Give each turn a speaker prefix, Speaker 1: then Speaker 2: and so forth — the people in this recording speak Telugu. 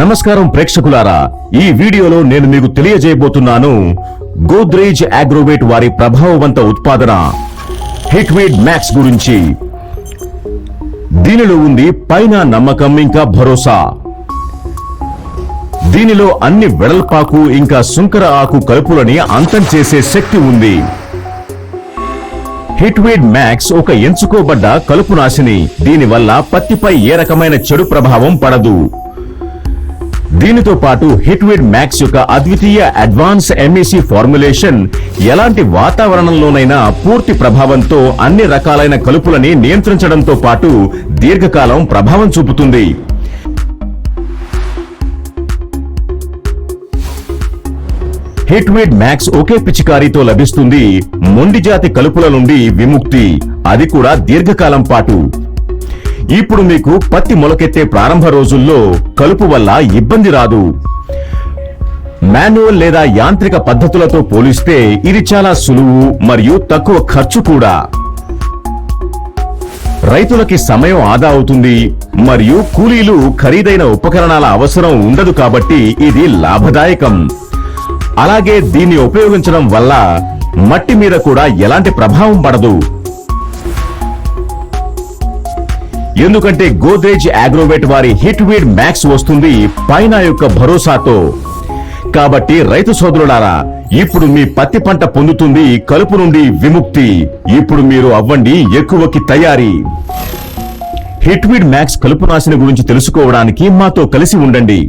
Speaker 1: నమస్కారం ప్రేక్షకులారా ఈ వీడియోలో నేను మీకు తెలియజేయబోతున్నాను గోద్రేజ్ అగ్రోవేట్ వారి ప్రభావవంత ఉత్పాదన హిట్వీడ్ మ్యాక్స్ గురించి. దీనిలో ఉంది పైన నమ్మకం ఇంకా భరోసా. దీనిలో అన్ని వెడల్పాకు ఇంకా సుంకర ఆకు కలుపులని అంతం చేసే శక్తి ఉంది. హిట్వేడ్ మ్యాక్స్ ఒక ఎంచుకోబడ్డ కలుపు నాశిని. దీనివల్ల పత్తిపై ఏ రకమైన చెడు ప్రభావం పడదు. దీనితో పాటు హిట్వేడ్ మ్యాక్స్ యొక్క అద్వితీయ అడ్వాన్స్ ఎంఈసి ఫార్ములేషన్ ఎలాంటి వాతావరణంలోనైనా పూర్తి ప్రభావంతో అన్ని రకాలైన కలుపులని నియంత్రించడంతో పాటు దీర్ఘకాలం ప్రభావం చూపుతుంది. హిట్విడ్ మ్యాక్స్ ఒకే పిచికారీతో లభిస్తుంది. మొండి జాతి కలుపుల నుండి విముక్తి. అది కూడా దీర్ఘకాలం పాటు. ఇప్పుడు మీకు పత్తి మొలకెత్తే ప్రారంభ రోజుల్లో కలుపు వల్ల ఇబ్బంది రాదు. మాన్యువల్ లేదా యాంత్రిక పద్ధతులతో పోలిస్తే ఇది చాలా సులువు మరియు తక్కువ ఖర్చు కూడా. రైతులకి సమయం ఆదా అవుతుంది మరియు కూలీలు ఖరీదైన ఉపకరణాల అవసరం ఉండదు కాబట్టి ఇది లాభదాయకం. అలాగే దీన్ని ఉపయోగించడం వల్ల మట్టి మీద కూడా ఎలాంటి ప్రభావం పడదు. ఎందుకంటే గోద్రేజ్ అగ్రోవేట్ వారి హిట్ వీడ్ మ్యాక్స్ వస్తుంది పైన యొక్క భరోసాతో. కాబట్టి రైతు సోదరులారా ఇప్పుడు మీ పత్తి పంట పొందుతుంది కలుపు నుండి విముక్తి. ఇప్పుడు మీరు అవ్వండి ఎక్కువకి తయారీ. హిట్వీడ్ మ్యాక్స్ కలుపు నాశన గురించి తెలుసుకోవడానికి మాతో కలిసి ఉండండి.